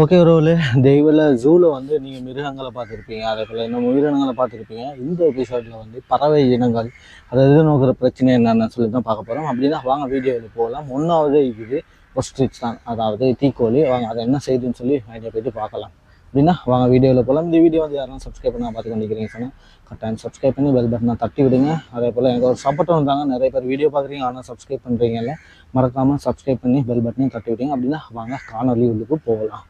Okay roll தெய்வில் ஜூவில் வந்து நீங்கள் மிருகங்களை பார்த்துருப்பீங்க. அதே போல் இன்னும் உயிரினங்களை பார்த்துருப்பீங்க. இந்த எபிசோடில் வந்து பறவை இனங்கள் அதை எதிர்நோக்கிற பிரச்சனை என்னென்னு சொல்லி தான் பார்க்க போகிறோம் அப்படின்னா வாங்க வீடியோவில் போகலாம். ஒன்றாவது இது ஒஸ்ட்ரிச் தான். அதாவது தீக்கோழி. வாங்க அதை என்ன செய்யுதுன்னு சொல்லி ஐடியா போயிட்டு பார்க்கலாம். அப்படின்னா வாங்க வீடியோவில் போகலாம். இந்த வீடியோ வந்து யாரும் சப்ஸ்கிரைப் பண்ணால் பார்த்து கொண்டிருக்கிறீங்க சொன்னால் கட்டாயம் சப்ஸ்கிரைப் பண்ணி பெல் பட்டனை தட்டி விடுங்க. அதே போல் எனக்கு ஒரு சப்போர்ட்டும் இருந்தாங்க நிறைய பேர் வீடியோ பார்க்குறீங்க. ஆனால் சப்ஸ்கிரைப் பண்ணுறீங்கல்ல மறக்காமல் சப்ஸ்கிரைப் பண்ணி பெல் பட்டனையும் தட்டி விடுங்க. அப்படின்னா வாங்க காணொலி உள்ளுக்கு போகலாம்.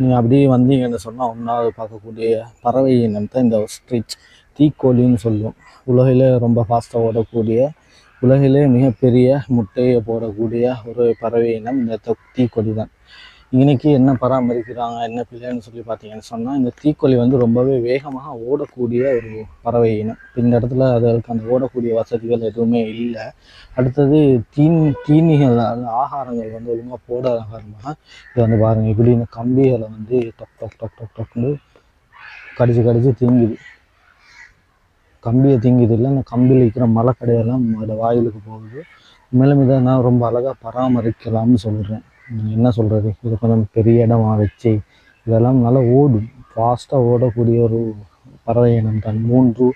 நீங்கள் அப்படியே வந்தீங்கன்னு சொன்னால் ஒன்றாவது பார்க்கக்கூடிய பறவை இனம் தான் இந்த ஸ்ட்ரிச் தீக்கோழின்னு சொல்லுவோம் உலகிலே ரொம்ப ஃபாஸ்ட்டாக ஓடக்கூடிய உலகிலே மிகப்பெரிய முட்டையை போடக்கூடிய ஒரு பறவை இனம் இந்த தீக்கொடி தான். இன்னைக்கு என்ன பராமரிக்கிறாங்க என்ன பிள்ளைன்னு சொல்லி பார்த்தீங்கன்னு சொன்னால் இந்த தீக்கொல்லி வந்து ரொம்பவே வேகமாக ஓடக்கூடிய ஒரு பறவை இனம். இந்த இடத்துல அதற்கு அந்த ஓடக்கூடிய வசதிகள் எதுவுமே இல்லை. அடுத்தது தீன் தீனிகள் ஆகாரங்கள் வந்து ஒழுங்காக போட ஆகாரமாக இது வந்து பாருங்கள் இப்படி இந்த கம்பிகளை வந்து டொக் டொக் டொக் டொக் டொக்னு கடிச்சு கடிச்சு தீங்குது. கம்பியை தீங்குது இல்லை அந்த கம்பியில் இருக்கிற மலைக்கடையெல்லாம் அதில் வாயிலுக்கு போகுது. மேலும் இதை நான் ரொம்ப அழகாக பராமரிக்கலாம்னு சொல்கிறேன் என்ன சொல்கிறது இது கொஞ்சம் பெரிய இடமாக வச்சு இதெல்லாம் நல்லா ஓடும். ஃபாஸ்ட்டாக ஓடக்கூடிய ஒரு பறவை இனம் தான். மூன்று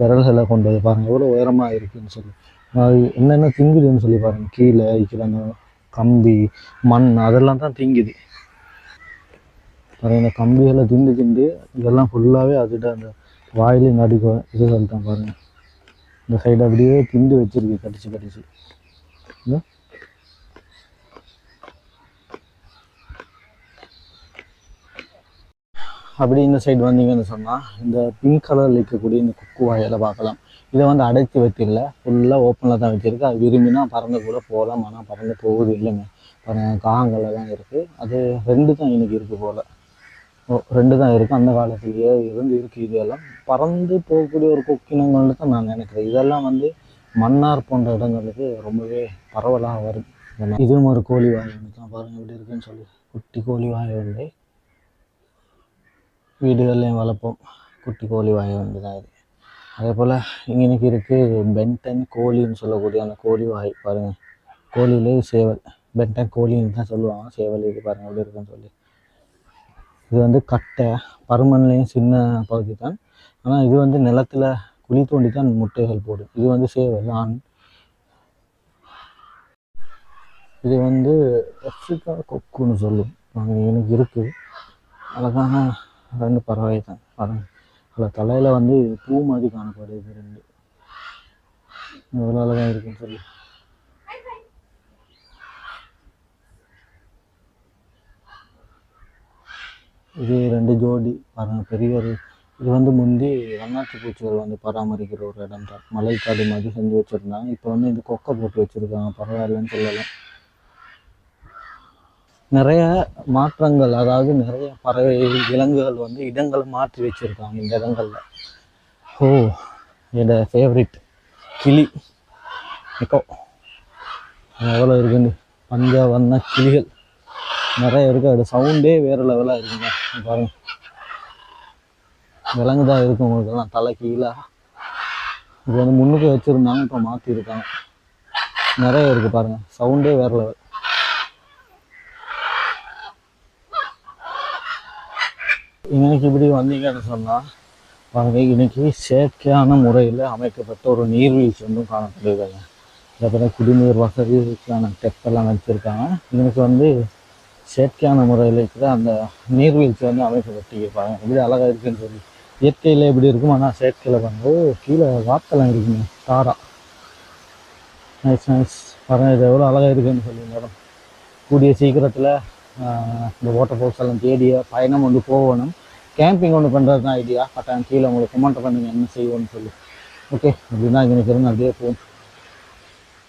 விரல்களை கொண்டது. பாருங்கள் எவ்வளோ உயரமாக இருக்குதுன்னு சொல்லி. அது என்னென்ன திங்குதுன்னு சொல்லி பாருங்கள் கீழே கீழே அந்த கம்பி மண் அதெல்லாம் தான் திங்குது. பாருங்கள் இந்த கம்பிகளை திண்டு திண்டு இதெல்லாம் ஃபுல்லாகவே அதோட அந்த வாயிலே நடிக்கும் இது சொல்லிட்டேன் பாருங்கள் இந்த சைடு அப்படியே திண்டு வச்சுருக்கு கடிச்சு கடிச்சு. அப்படி இந்த சைடு வந்தீங்கன்னு சொன்னால் இந்த பிங்க் கலரில் இருக்கக்கூடிய இந்த குக்கு வாயில் பார்க்கலாம். இதை வந்து அடைச்சி வைத்தில ஃபுல்லாக ஓப்பனில் தான் வச்சுருக்கு அது விரும்பினா பறந்து கூட போகலாம். ஆனால் பறந்து போகுது இல்லைங்க. பாருங்க காகங்கள் தான் இருக்குது அது ரெண்டு தான் இன்றைக்கி இருக்குது போல். ஓ ரெண்டு தான் இருக்குது அந்த காலத்துலேயே இருந்து இருக்குது இதெல்லாம். பறந்து போகக்கூடிய ஒரு கொக்கினங்கள்னு தான் நான் நினைக்கிறேன். இதெல்லாம் வந்து மன்னார் போன்ற இடங்களுக்கு ரொம்பவே பரவலாக வரும். இதுவும் ஒரு கோழி வாய் ஒன்று தான் பாருங்கள் எப்படி இருக்குன்னு சொல்லி. குட்டி கோழி வாய் உண்டு வீடுகள்லையும் வளர்ப்போம். குட்டி கோழி வாங்க ஒன்று தான் இது. அதே போல் இங்கே இருக்குது பென்டன் கோழின்னு சொல்லக்கூடிய அந்த கோழி வாய் பாருங்கள் கோழியிலே சேவல். பென்டன் கோழின்னு தான் சொல்லுவாங்க. சேவல் இது பாருங்கள் எப்படி இருக்குன்னு சொல்லி. இது வந்து கட்டை. பருமன்லேயும் சின்ன பகுதி தான். ஆனால் இது வந்து நிலத்தில் குழி தோண்டி தான் முட்டைகள் போடும். இது வந்து சேவல் ஆண். இது வந்து ஆப்பிரிக்கா கொக்குன்னு சொல்லும் எனக்கு இருக்குது அழகான ரெண்டு பறவை தான். பாருங்க அதில் தலையில் வந்து பூ மாதிரி காணப்படுது ரெண்டு. இவ்வளோ அழகாக இருக்குன்னு சொல்லி. இது ரெண்டு ஜோடி. பாருங்கள் பெரிய ஒரு இது வந்து முந்தி வண்ணாட்டு பூச்சிகள் வந்து பராமரிக்கிற ஒரு இடம் தான் மலைக்காடு மாதிரி செஞ்சு வச்சுருந்தாங்க. இப்போ வந்து இந்த கொக்கை போட்டு வச்சுருக்காங்க. பரவாயில்லன்னு சொல்லலாம். நிறைய மாற்றங்கள் அதாவது நிறைய பறவை விலங்குகள் வந்து இடங்களை மாற்றி வச்சுருக்காங்க இந்த இடங்களில். ஓ என்னோட ஃபேவரிட் கிளி. மிக்கோ எவ்வளோ இருக்குன்னு பஞ்ச வண்ண கிளிகள். நிறைய இருக்குது அது சவுண்டே வேறு லெவலாக இருக்குங்க. பாருங்கள் விலங்கு தான் இருக்கும் உங்களுக்கெல்லாம் தலை கீழே. இது வந்து முன்னுக்கு வச்சுருந்தாங்க இப்போ மாற்றிருக்காங்க நிறைய இருக்குது பாருங்கள் சவுண்டே வேறு லெவல் இன்னைக்கு இப்படி வந்தீங்கன்னு சொன்னால் பாருங்க இன்னைக்கு செயற்கையான முறையில் அமைக்கப்பட்ட ஒரு நீர்வீழ்ச்சி ஒன்றும் காணப்படுதுங்க அப்புறம் குடிநீர் வசதிக்கான டெப்பெல்லாம் வச்சுருக்காங்க. இன்னைக்கு வந்து செயற்கையான முறையில் இருக்கிற அந்த நீர்வீழ்ச்சி வந்து அமைக்கப்பட்டிருப்பாங்க. எப்படி அழகாக இருக்குன்னு சொல்லி. இயற்கையில் எப்படி இருக்கும் ஆனால் செயற்கையில் வந்து கீழே வாத்தெல்லாம் இருக்குங்க தாரா. நைஸ் நைஸ் பாருங்கள் இது எவ்வளோ அழகாக இருக்குன்னு சொல்லி மேடம். கூடிய சீக்கிரத்தில் இந்த வாட்டர் ஃபால்ஸ் எல்லாம் தேடிய பயணம் ஒன்று போகணும். கேம்பிங் ஒன்று பண்ணுறது தான் ஐடியா கட்டாயம் கீழே உங்களுக்கு கமெண்ட் பண்ணுங்க என்ன செய்வோம்னு சொல்லி. ஓகே அப்படின்னா எனக்கு இருந்து அப்படியே போகும்.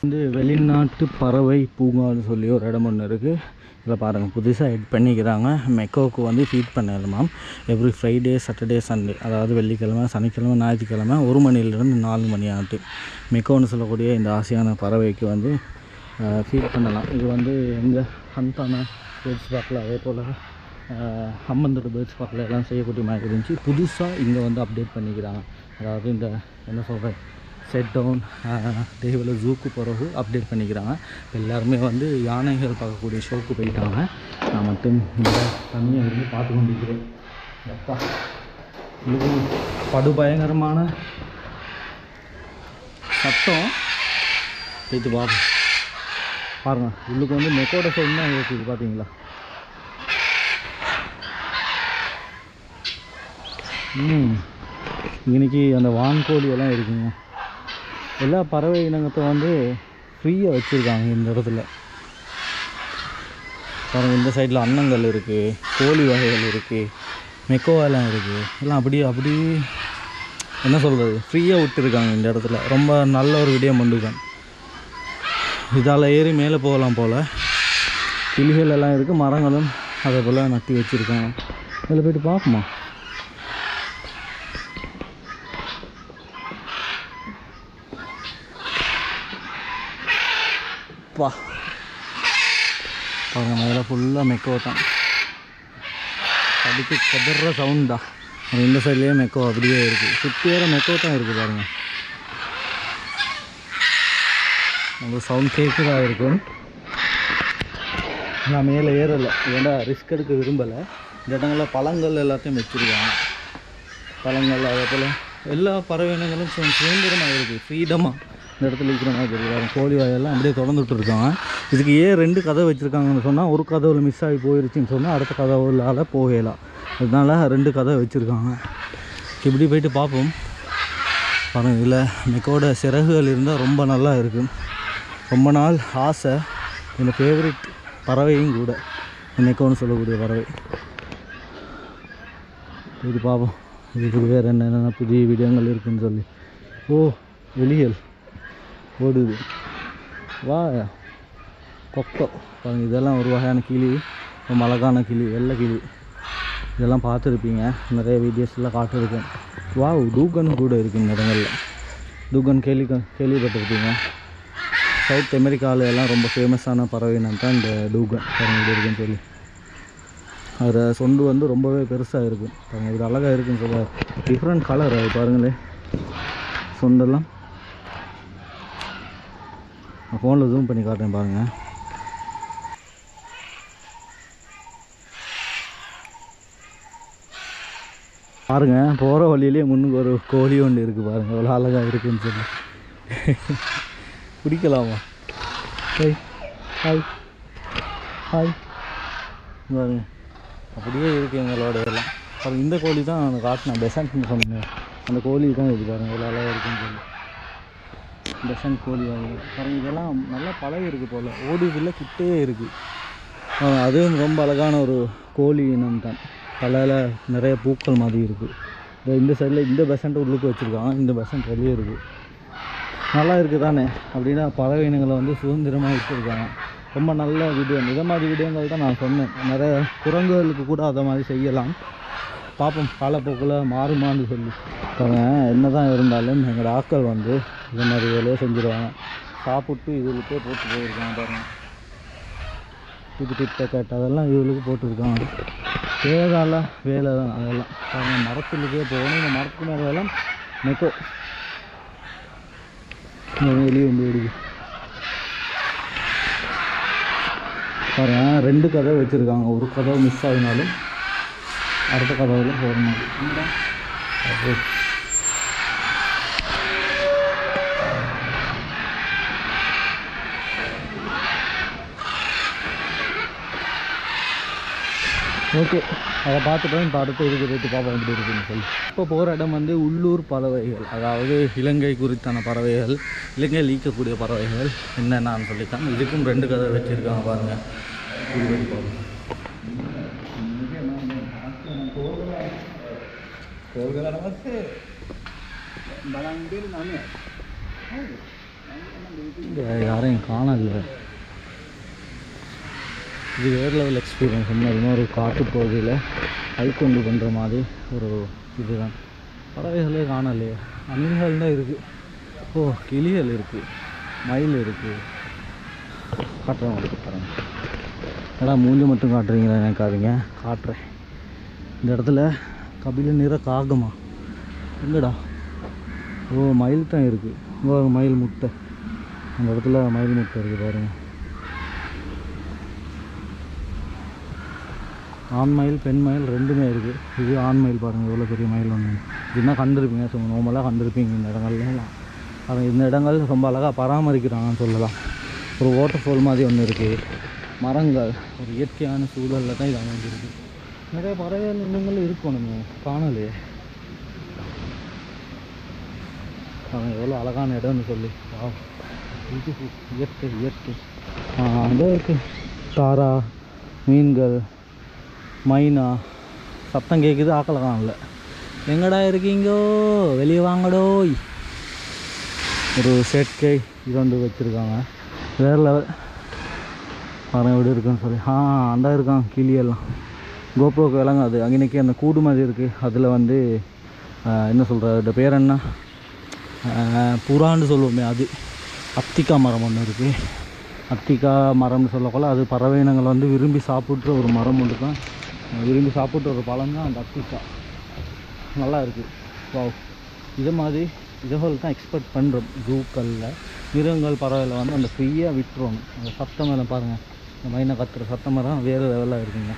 வந்து வெளிநாட்டு பறவை பூங்கான்னு சொல்லி ஒரு இடம் ஒன்று இருக்குது இதில் பாருங்கள் புதுசாக எட் பண்ணிக்கிறாங்க. மெக்கோவுக்கு வந்து ஃபீட் பண்ணலாமாம் எவ்ரி ஃப்ரைடே சாட்டர்டே சண்டே அதாவது வெள்ளிக்கிழமை சனிக்கிழமை ஞாயிற்றுக்கிழமை ஒரு மணிலேருந்து நாலு மணி ஆட்டு மெக்கோன்னு சொல்லக்கூடிய இந்த ஆசையான பறவைக்கு வந்து ஃபீட் பண்ணலாம். இது வந்து எங்கள் ஹந்தான பேர்ட்ஸ் பார்க்கில் அதே போல் ஹம்மந்தோட பேர்ட்ஸ் பார்க்கில் எல்லாம் செய்யக்கூடிய மாதிரி இருந்துச்சு புதுசாக இங்கே வந்து அப்டேட் பண்ணிக்கிறாங்க அதாவது இந்த என்ன சொல்கிறேன் செட் டவுன் தேவையில் ஜூக்கு பிறகு அப்டேட் பண்ணிக்கிறாங்க எல்லாருமே வந்து யானைகள் பார்க்கக்கூடிய ஷோக்கு போயிட்டாங்க நான் மட்டும் இந்த தண்ணியை இருந்து பார்த்து கொண்டிருக்கிறேன் எப்பா இது படுபயங்கரமான சத்தம் போயிட்டு பார்ப்போம் பாருங்க உள்ளுக்கு வந்து மெக்கோட சவுண்ட் தான் இருக்குது பார்த்தீங்களா ம். இன்னைக்கு அந்த வான்கோழி எல்லாம் இருக்குங்க. எல்லா பறவை இனங்கத்தை வந்து ஃப்ரீயாக வச்சுருக்காங்க இந்த இடத்துல. பாருங்க இந்த சைடில் அன்னங்கள் இருக்குது கோழி வகைகள் இருக்குது மெக்கோவெல்லாம் இருக்குது எல்லாம் அப்படியே அப்படி என்ன சொல்கிறது ஃப்ரீயாக விட்டுருக்காங்க இந்த இடத்துல. ரொம்ப நல்ல ஒரு விடயம் பண்ணுறாங்க இதால் ஏறி மேலே போகலாம் போல். கிளிகள் எல்லாம் இருக்குது மரங்களும் அதை போல் நட்டி வச்சுருக்காங்க. அதில் போயிட்டு பார்ப்போமா? பா. பாருங்க மேலே ஃபுல்லாக மெக்கோ தான் அடித்து கதற சவுண்டா இந்த சைட்லேயே மெக்கோ அப்படியே இருக்குது சுற்றி வேற மெக்கோ தான் இருக்குது பாருங்கள் உங்களுக்கு சவுண்ட் கேட்குதாக இருக்கும்? நான் மேலே ஏறலை. ஏன்டா ரிஸ்க் எடுக்க விரும்பலை? இந்த இடங்களில் பழங்கள் எல்லாத்தையும் வச்சுருக்காங்க. பழங்கள் அதே போல் எல்லா பறவை இனங்களும் சுதந்திரமாக இருக்குது ஃப்ரீடமாக இந்த இடத்துல இருக்கிற மாதிரி தெரியுது. கோழி வாயெல்லாம் அப்படியே திறந்துட்டு இருக்காங்க இதுக்கு ஏன் ரெண்டு கதை வச்சுருக்காங்கன்னு சொன்னால் ஒரு கதவுல மிஸ் ஆகி போயிருச்சுன்னு சொன்னால் அடுத்த கதவுலால் போகலாம். அதனால் ரெண்டு கதை வச்சுருக்காங்க. இப்படி போயிட்டு பார்ப்போம். பாருங்க இதில் மெக்கோட சிறகுகள் இருந்தால் ரொம்ப நல்லா இருக்கும். ரொம்ப நாள் ஆசை என் ஃபேவரட் பறவையும் கூட. என்னைக்கோன்னு சொல்லக்கூடிய பறவை. இது பார்ப்போம் இதுக்கு வேறு என்னென்ன புதிய விடயங்கள் இருக்குன்னு சொல்லி. ஓ வெளியல் ஓடுது. வா கொக்கோ. பாருங்கள் இதெல்லாம் ஒரு வகையான கிளி. மழகான கிளி வெள்ளை கிளி. இதெல்லாம் பார்த்துருப்பீங்க. நிறைய வீடியோஸ்லாம் காட்டிருக்கேன் வா டூகன் கூட இருக்குது இந்த இடங்களில். டூகன் கேள்வி கேள்விப்பட்டிருப்பீங்க. சவுத் அமெரிக்காவில் எல்லாம் ரொம்ப ஃபேமஸான பறவைனம் தான் இந்த டூகன் பாருங்கள் இது இருக்குன்னு சொல்லி. அதில் சொண்டு வந்து ரொம்பவே பெருசாக இருக்கும் பாருங்க இது அழகாக இருக்குன்னு சொல்ல. டிஃப்ரெண்ட் கலர் அது பாருங்களேன். சொண்டெல்லாம். நான் ஃபோனில் ஜூம் பண்ணி காட்டுறேன் பாருங்கள் பாருங்கள் போகிற வழியிலே முன்னுக்கு ஒரு கோழி ஒன்று இருக்குது பாருங்கள் எவ்வளோ அழகாக இருக்குன்னு சொல்லி. பிடிக்கலாமா ஹாய் ஹாய். ஹாய். பாருங்க அப்படியே இருக்குது எங்களோட இதெல்லாம் பாருங்க இந்த கோழி தான் நான் காட்டினேன் பெசன்ட்னு சொன்னேன் அந்த கோழி தான் இது பாருங்க எவ்வளோ அழகாக இருக்குன்னு சொல்லி. பெசன்ட் கோழி வாங்கி பாருங்க இதெல்லாம் நல்லா பழகி இருக்குது போல். ஓடுதில் கிட்டே இருக்குது அதுவும் ரொம்ப அழகான ஒரு கோழி இனம் தான். தலையில் நிறைய பூக்கள் மாதிரி இருக்குது இந்த இந்த சைடில் இந்த பெசன்ட் உள்ளுக்கு வச்சுருக்காங்க இந்த பெசன்ட் வெளியே இருக்குது நல்லா இருக்குது தானே அப்படின்னா பறவை இனங்களை வந்து சுதந்திரமாக வச்சுருக்காங்க ரொம்ப நல்ல வீடியோ இதை மாதிரி வீடியோங்கள் தான் நான் சொன்னேன். நிறைய குரங்குகளுக்கு கூட அதை மாதிரி செய்யலாம். பார்ப்போம் காலப்போக்கில் மாறுமான்னு சொல்லி. அவங்க என்ன தான் இருந்தாலும் எங்களோட ஆட்கள் வந்து இந்த மாதிரி வேலையை செஞ்சுருவாங்க. சாப்பிட்டு இதுகளுக்கே போட்டு போயிருக்காங்க பாருங்கள் இது டிட்ட கேட் அதெல்லாம் இவளுக்கு போட்டிருக்காங்க. தேவையில்ல வேலை தான் அதெல்லாம். பாருங்க மரத்துலக்கே போகணும். இந்த மரத்து மேலே எல்லாம் நெக்கோ வெளியே வந்து விடுது பாருங்க ரெண்டு கதை வச்சுருக்காங்க. ஒரு கதவை மிஸ் ஆகினாலும் அடுத்த கதவில் போகிற மாதிரி ஓகே. அதை பார்த்துட்டோம் இப்போ அடுத்த இதுக்கு போயிட்டு பார்ப்போம். எப்படி இருக்குன்னு சொல்லி. இப்போ போகிற இடம் வந்து உள்ளூர் பறவைகள். அதாவது இலங்கை குறித்தான பறவைகள் இலங்கையில் ஈக்கக்கூடிய பறவைகள் என்னென்னு சொல்லித்தான். இதுக்கும் ரெண்டு கதை வச்சுருக்காங்க பாருங்கள் யாரையும் காணல. இது வேறு லெவல் எக்ஸ்பீரியன்ஸ் உண்மையுமே ஒரு காட்டுப்பகுதியில் கைக்கொண்டு பண்ணுற மாதிரி ஒரு இதுதான். பறவைகளே காணலையே. அணில்கள் தான் இருக்குது ஓ கிளிகள் இருக்குது மயில் இருக்குது காட்டுறேன் உங்களுக்கு ஏடா மூஞ்சி மட்டும் காட்டுறீங்களா? நினைக்காதீங்க காட்டுறேன். இந்த இடத்துல கபில நிற காகமா? எங்கடா ஓ மயில் தான் இருக்குது மயில் முட்டை. அந்த இடத்துல மயில் முட்டை இருக்குது பாருங்கள் ஆண் மயில் பெண் மயில் ரெண்டுமே இருக்குது இது ஆண் மயில் பாருங்கள் எவ்வளோ பெரிய மயில் ஒன்று இதுனா கண்டிருப்பீங்க ஸோ நோமலாக கண்டிருப்பீங்க இந்த இடங்கள்லாம் அது இந்த இடங்கள் ரொம்ப அழகாக பராமரிக்கிறாங்கன்னு சொல்லலாம். ஒரு வாட்டர் ஃபால் மாதிரி ஒன்று இருக்குது மரங்கள் ஒரு இயற்கையான சூழலில் தான் இது அமைஞ்சிருக்கு. நிறைய பறவைகள் இன்னுங்களும் இருக்கும் நம்ம காணலையே அவன் எவ்வளோ அழகான இடம்னு சொல்லி. வா இது இயற்கை இயற்கை. ஆ அந்த தாரா மீன்கள். மைனா. சத்தம் கேட்குது ஆக்களை காணல. எங்கடா இருக்கீங்கோ? வெளியே வாங்கடோய். ஒரு செயற்கை இது வந்து வச்சுருக்காங்க. வேறு லெவல் பாருங்க எப்படி இருக்குன்னு சொல்லி. ஆ அண்டா இருக்கான் கிளியெல்லாம் கோப்ரோக்கு விளங்காது. அங்கனைக்கு அந்த கூடு மாதிரி இருக்குது அதில் வந்து என்ன சொல்கிறது பேர் என்ன? புறான்னு சொல்லுவோமே அது. அத்திக்கா மரம் ஒன்று இருக்குது அத்திக்கா மரம்னு சொல்லக்குள்ள அது பறவை இனங்கள் வந்து விரும்பி சாப்பிட்ற ஒரு மரம் ஒன்று தான். விரும்பி சாப்பிட்டு ஒரு பழம் தான் அந்த அத்திக்கா நல்லா இருக்குது வாவ் இது மாதிரி இதுகள் தான் எக்ஸ்பெக்ட் பண்ணுறோம் ஜூக்களில் மிருகங்கள் பறவையில் வந்து அந்த ஃப்ரீயாக விட்டுறணும் அந்த சத்தம் எல்லாம் பாருங்கள் இந்த மைனை கத்துற சத்தம் தான் வேறு லெவலாக இருக்குங்க.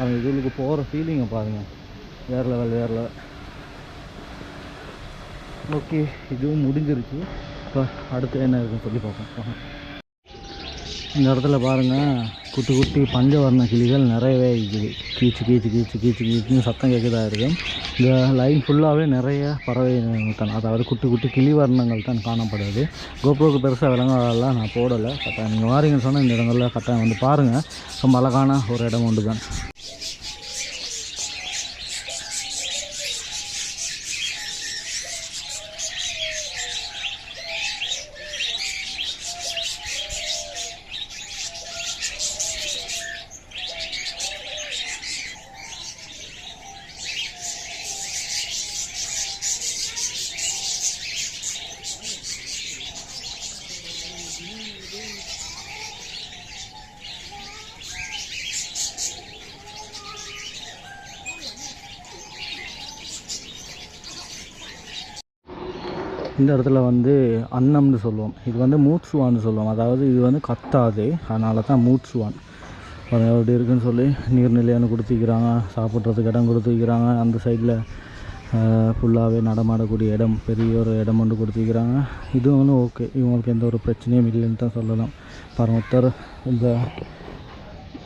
அந்த இதுகளுக்கு போகிற ஃபீலிங்கை பாருங்கள் வேறு லெவல் வேறு லெவல் ஓகே இதுவும் முடிஞ்சிருச்சு. இப்போ அடுத்து என்ன இருக்குன்னு சொல்லி பார்ப்போம். இந்த இடத்துல பாருங்கள் குட்டி குட்டி பஞ்சவர்ண கிளிகள் நிறையவே இருக்குது. கீச்சு கீச்சு கீச்சு கீச்சு கீச்சுன்னு சத்தம் கேட்குதா இருக்கும் இந்த லைன் ஃபுல்லாகவே நிறைய பறவை தான். அதாவது குட்டி குட்டி கிளி வர்ணங்கள் தான் காணப்படுது. கோப்ரோக்கு பெருசாக விலங்குகளெல்லாம் நான் போடலை. கரெக்டாக நீங்கள் வாரீங்கன்னு சொன்னால் இந்த இடங்களில் கட்டாயம் வந்து பாருங்கள் ரொம்ப அழகான ஒரு இடம் உண்டு தான் இந்த இடத்துல வந்து அன்னம்னு சொல்லுவோம். இது வந்து மூட்ஸ்வான்னு சொல்லுவோம். அதாவது இது வந்து கத்தாது. அதனால தான் மூட்ஸ்வான் பாருங்க எப்படி இருக்குன்னு சொல்லி நீர்நிலையானு கொடுத்துக்கிறாங்க சாப்பிட்றதுக்கு இடம் கொடுத்துக்கிறாங்க அந்த சைடில் ஃபுல்லாகவே நடமாடக்கூடிய இடம் பெரிய ஒரு இடம் ஒன்று கொடுத்துக்கிறாங்க இதுவும் வந்து ஓகே இவங்களுக்கு எந்த ஒரு பிரச்சனையும் இல்லைன்னு தான் சொல்லலாம். பரமத்தர் இந்த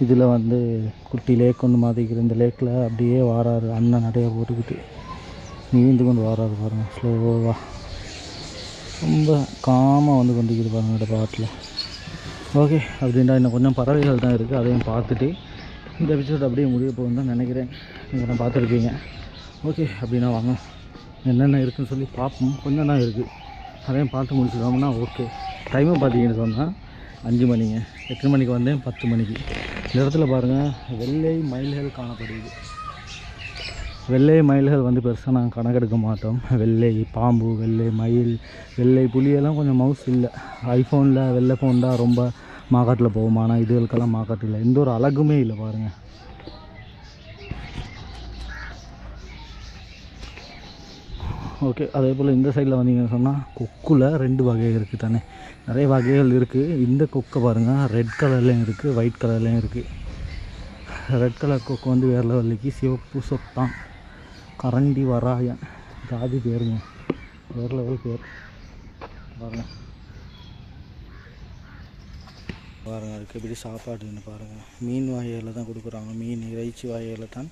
இதில் வந்து குட்டி லேக் ஒன்று மாற்றிக்கிற இந்த லேக்கில் அப்படியே வாராரு. அண்ணன் நிறையா போட்டுக்கிட்டு. நீந்து கொண்டு வாராரு பாருங்கள் ஸ்லோவாக ரொம்ப காமாக வந்து கொண்டிருக்குது பாருங்கள் இந்த பாட்டில். ஓகே அப்படின்டா இன்னும் கொஞ்சம் பறவைகள் தான் இருக்குது அதையும் பார்த்துட்டு இந்த எபிசோட் அப்படியே முடிய போகுதுன்னு தான் நினைக்கிறேன். நீங்கள் நான் பார்த்துருப்பீங்க ஓகே அப்படின்னா வாங்க. என்னென்ன இருக்குதுன்னு சொல்லி பார்ப்போம். கொஞ்சம் தான் இருக்குது அதையும் பார்த்து முடிச்சிட்டோம்னா ஓகே. டைமும் பார்த்தீங்கன்னு சொன்னால் அஞ்சு மணிங்க. எட்டு மணிக்கு வந்தேன் பத்து மணிக்கு. இந்த இடத்துல பாருங்கள் வெள்ளை மயில்கள் காணப்படுது. வெள்ளை மயில்கள் வந்து பெருசாக நாங்கள் கணக்கெடுக்க மாட்டோம். வெள்ளை பாம்பு வெள்ளை மயில் வெள்ளை புலியெல்லாம் கொஞ்சம் மவுஸ் இல்லை. ஐஃபோனில் வெள்ளை ஃபோன் தான் ரொம்ப மார்க்கெட்டில் போகும். ஆனால் இதுகளுக்கெல்லாம் மார்க்கெட் இல்லை. எந்த ஒரு அழகுமே இல்லை பாருங்கள் ஓகே அதே போல் இந்த சைடில் வந்தீங்கன்னு சொன்னால் கொக்குல ரெண்டு வகை இருக்குது தானே. நிறைய வகைகள் இருக்குது இந்த கொக்கை பாருங்கள் ரெட் கலர்லேயும் இருக்குது ஒயிட் கலர்லேயும் இருக்குது ரெட் கலர் கொக்கு வந்து வேறு லெவலுக்கு சிவப்பு சொத்தான். கரண்டி வராயன் ஜாதி பேருங்க. வேறு லெவல் பேர். பாருங்க. பாருங்கள் அதுக்கு எப்படி சாப்பாடுன்னு பாருங்கள் மீன் வகையில் தான் கொடுக்குறாங்க. மீன் இறைச்சி வகையில் தான்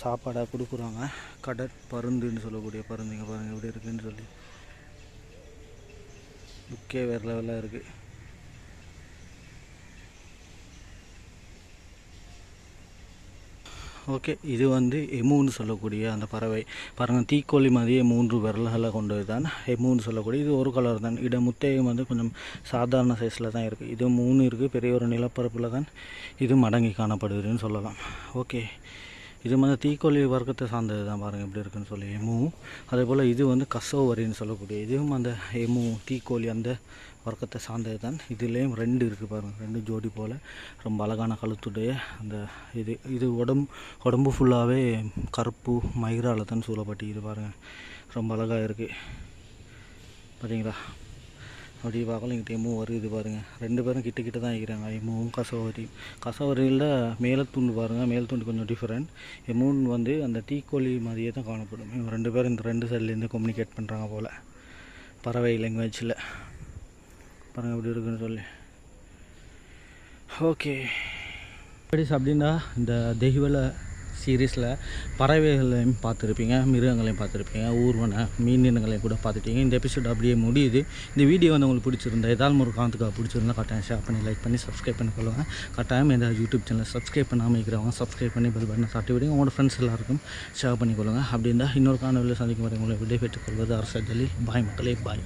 சாப்பாடாக கொடுக்குறாங்க. கடற்பருந்துன்னு சொல்லக்கூடிய பருந்துங்க பாருங்கள் எப்படி இருக்குன்னு சொல்லி. லுக்கே வேறு லெவலாக இருக்குது ஓகே இது வந்து எமுன்னு சொல்லக்கூடிய அந்த பறவை. பாருங்கள் தீக்கோழி மாதிரியே மூன்று விரல்களை கொண்டது தான் எமுன்னு சொல்லக்கூடிய இது ஒரு கலர் தான். இட முத்தையும் வந்து கொஞ்சம் சாதாரண சைஸில் தான் இருக்குது இது மூணு இருக்குது பெரிய ஒரு நிலப்பரப்பில் தான் இது மடங்கி காணப்படுதுன்னு சொல்லலாம். ஓகே இது வந்து தீக்கோழி வர்க்கத்தை சார்ந்தது தான் பாருங்கள் எப்படி இருக்குன்னு சொல்லி. எமு அதே போல் இது வந்து கசோவரின்னு சொல்லக்கூடிய இதுவும் அந்த எமு தீக்கோழி அந்த வர்க்கத்தை சார்ந்தது தான். இதுலேயும் ரெண்டு இருக்குது பாருங்கள் ரெண்டு ஜோடி போல் ரொம்ப அழகான கழுத்துடைய அந்த இது இது உடம்பு உடம்பு ஃபுல்லாகவே கருப்பு மயிரால் தான் சூழப்பட்டிக்குது பாருங்கள் ரொம்ப அழகாக இருக்குது பார்த்தீங்களா அப்படியே பார்க்கலாம் இங்கிட்ட எம்மும் வருது பாருங்கள் ரெண்டு பேரும் கிட்ட கிட்ட தான் இருக்கிறாங்க. எம்முவும் கசவரியும் கசவரியில் மேலே துண்டு பாருங்கள் மேல் துண்டு கொஞ்சம் டிஃப்ரெண்ட் எம்முன் வந்து அந்த தீக்கோழி மாதிரியே தான் காணப்படும். இவங்க ரெண்டு பேரும் இந்த ரெண்டு சைட்லேருந்து கம்யூனிகேட் பண்ணுறாங்க போல். பறவை லாங்குவேஜில் பாருங்கள் எப்படி இருக்குன்னு சொல்லி. ஓகே. படிஸ் அப்படின்னா இந்த தெய்வல சீரீஸில் பறவைகளையும் பார்த்துருப்பீங்க மிருகங்களையும் பார்த்துருப்பீங்க ஊர்வனை மீனினங்களையும் கூட பார்த்துட்டீங்க. இந்த எபிசோட் அப்படியே முடியுது. இந்த வீடியோ வந்து உங்களுக்கு பிடிச்சிருந்தா ஏதாவது ஒரு காரணத்துக்காக பிடிச்சிருந்தா கட்டாயம் ஷேர் பண்ணி லைக் பண்ணி சப்ஸ்கிரைப் பண்ணி கொள்ளுவேன் கட்டாயம் எந்த யூடியூப் சேனல் சப்ஸ்கிரைப் பண்ணாமல் இருக்கிறவங்க சப்ஸ்கிரைப் பண்ணி பெல் பண்ண தட்டி விடுங்க. உங்களோட ஃப்ரெண்ட்ஸ் எல்லாருக்கும் ஷேர் பண்ணிக்கொள்ளுங்க அப்படி இருந்தால் இன்னொரு காணொலியில் சந்திக்கும் வரை உங்களை விடைபெற்றுக் கொள்வது அரசு பாய் மக்களே பாய்.